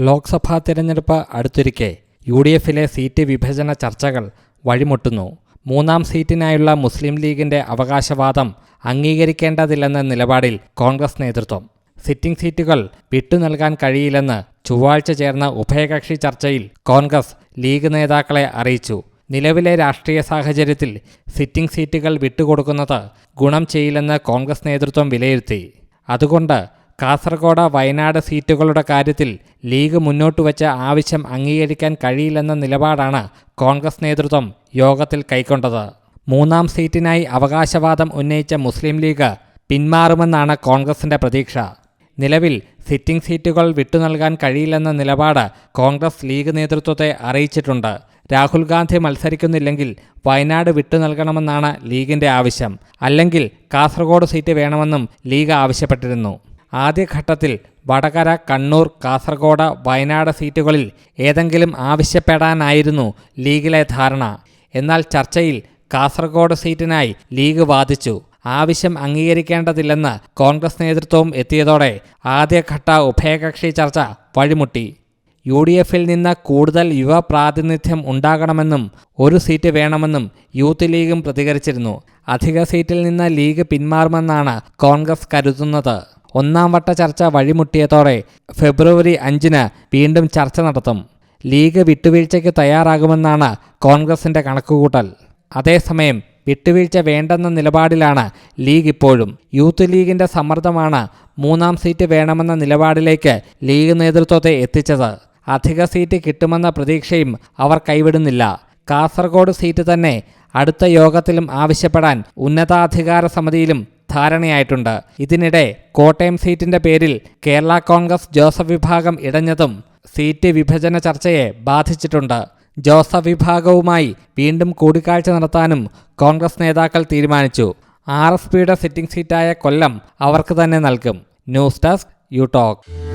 ലോക്സഭാ തിരഞ്ഞെടുപ്പ് അടുത്തിരിക്കെ U D എഫിലെ സീറ്റ് വിഭജന ചർച്ചകൾ വഴിമുട്ടുന്നു. മൂന്നാം സീറ്റിനായുള്ള മുസ്ലിം ലീഗിന്റെ അവകാശവാദം അംഗീകരിക്കേണ്ടതില്ലെന്ന നിലപാടിൽ കോൺഗ്രസ് നേതൃത്വം. സിറ്റിംഗ് സീറ്റുകൾ വിട്ടു നൽകാൻ കഴിയില്ലെന്ന് ചൊവ്വാഴ്ച ചേർന്ന ഉഭയകക്ഷി ചർച്ചയിൽ കോൺഗ്രസ് ലീഗ് നേതാക്കളെ അറിയിച്ചു. നിലവിലെ രാഷ്ട്രീയ സാഹചര്യത്തിൽ സിറ്റിംഗ് സീറ്റുകൾ വിട്ടുകൊടുക്കുന്നത് ഗുണം ചെയ്യില്ലെന്ന് കോൺഗ്രസ് നേതൃത്വം വിലയിരുത്തി. അതുകൊണ്ട് കാസർഗോഡ് വയനാട് സീറ്റുകളുടെ കാര്യത്തിൽ ലീഗ് മുന്നോട്ട് വച്ച ആവശ്യം അംഗീകരിക്കാൻ കഴിയില്ലെന്ന നിലപാടാണ് കോൺഗ്രസ് നേതൃത്വം യോഗത്തിൽ കൈക്കൊണ്ടത്. മൂന്നാം സീറ്റിനായി അവകാശവാദം ഉന്നയിച്ച മുസ്ലിം ലീഗ് പിന്മാറുമെന്നാണ് കോൺഗ്രസിന്റെ പ്രതീക്ഷ. നിലവിൽ സിറ്റിംഗ് സീറ്റുകൾ വിട്ടുനൽകാൻ കഴിയില്ലെന്ന നിലപാട് കോൺഗ്രസ് ലീഗ് നേതൃത്വത്തെ അറിയിച്ചിട്ടുണ്ട്. രാഹുൽ ഗാന്ധി മത്സരിക്കുന്നില്ലെങ്കിൽ വയനാട് വിട്ടുനൽകണമെന്നാണ് ലീഗിന്റെ ആവശ്യം. അല്ലെങ്കിൽ കാസർഗോഡ് സീറ്റ് വേണമെന്നും ലീഗ് ആവശ്യപ്പെട്ടിരുന്നു. ആദ്യഘട്ടത്തിൽ വടകര കണ്ണൂർ കാസർഗോഡ് വയനാട് സീറ്റുകളിൽ ഏതെങ്കിലും ആവശ്യപ്പെടാനായിരുന്നു ലീഗിലെ ധാരണ. എന്നാൽ ചർച്ചയിൽ കാസർഗോഡ് സീറ്റിനായി ലീഗ് വാദിച്ചു. ആവശ്യം അംഗീകരിക്കേണ്ടതില്ലെന്ന് കോൺഗ്രസ് നേതൃത്വവും എത്തിയതോടെ ആദ്യഘട്ട ഉഭയകക്ഷി ചർച്ച വഴിമുട്ടി. യു ഡി എഫിൽ നിന്ന് കൂടുതൽ യുവ പ്രാതിനിധ്യം ഉണ്ടാകണമെന്നും ഒരു സീറ്റ് വേണമെന്നും യൂത്ത് ലീഗും പ്രതികരിച്ചിരുന്നു. അധിക സീറ്റിൽ നിന്ന് ലീഗ് പിന്മാറുമെന്നാണ് കോൺഗ്രസ് കരുതുന്നത്. ഒന്നാം വട്ട ചർച്ച വഴിമുട്ടിയതോടെ ഫെബ്രുവരി അഞ്ചിന് വീണ്ടും ചർച്ച നടത്തും. ലീഗ് വിട്ടുവീഴ്ചയ്ക്ക് തയ്യാറാകുമെന്നാണ് കോൺഗ്രസിന്റെ കണക്കുകൂട്ടൽ. അതേസമയം വിട്ടുവീഴ്ച വേണ്ടെന്ന നിലപാടിലാണ് ലീഗ് ഇപ്പോഴും. യൂത്ത് ലീഗിന്റെ സമ്മർദ്ദമാണ് മൂന്നാം സീറ്റ് വേണമെന്ന നിലപാടിലേക്ക് ലീഗ് നേതൃത്വത്തെ എത്തിച്ചത്. അധിക സീറ്റ് കിട്ടുമെന്ന പ്രതീക്ഷയും അവർ കൈവിടുന്നില്ല. കാസർഗോഡ് സീറ്റ് തന്നെ അടുത്ത യോഗത്തിലും ആവശ്യപ്പെടാൻ ഉന്നതാധികാര സമിതിയിലും ധാരണയായിട്ടുണ്ട്. ഇതിനിടെ കോട്ടയം സീറ്റിന്റെ പേരിൽ കേരള കോൺഗ്രസ് ജോസഫ് വിഭാഗം ഇടഞ്ഞതും സീറ്റ് വിഭജന ചർച്ചയെ ബാധിച്ചിട്ടുണ്ട്. ജോസഫ് വിഭാഗവുമായി വീണ്ടും കൂടിക്കാഴ്ച നടത്താനും കോൺഗ്രസ് നേതാക്കൾ തീരുമാനിച്ചു. ആർ എസ് പിയുടെ സിറ്റിംഗ് സീറ്റായ കൊല്ലം അവർക്ക് തന്നെ നൽകും. News desk you talk.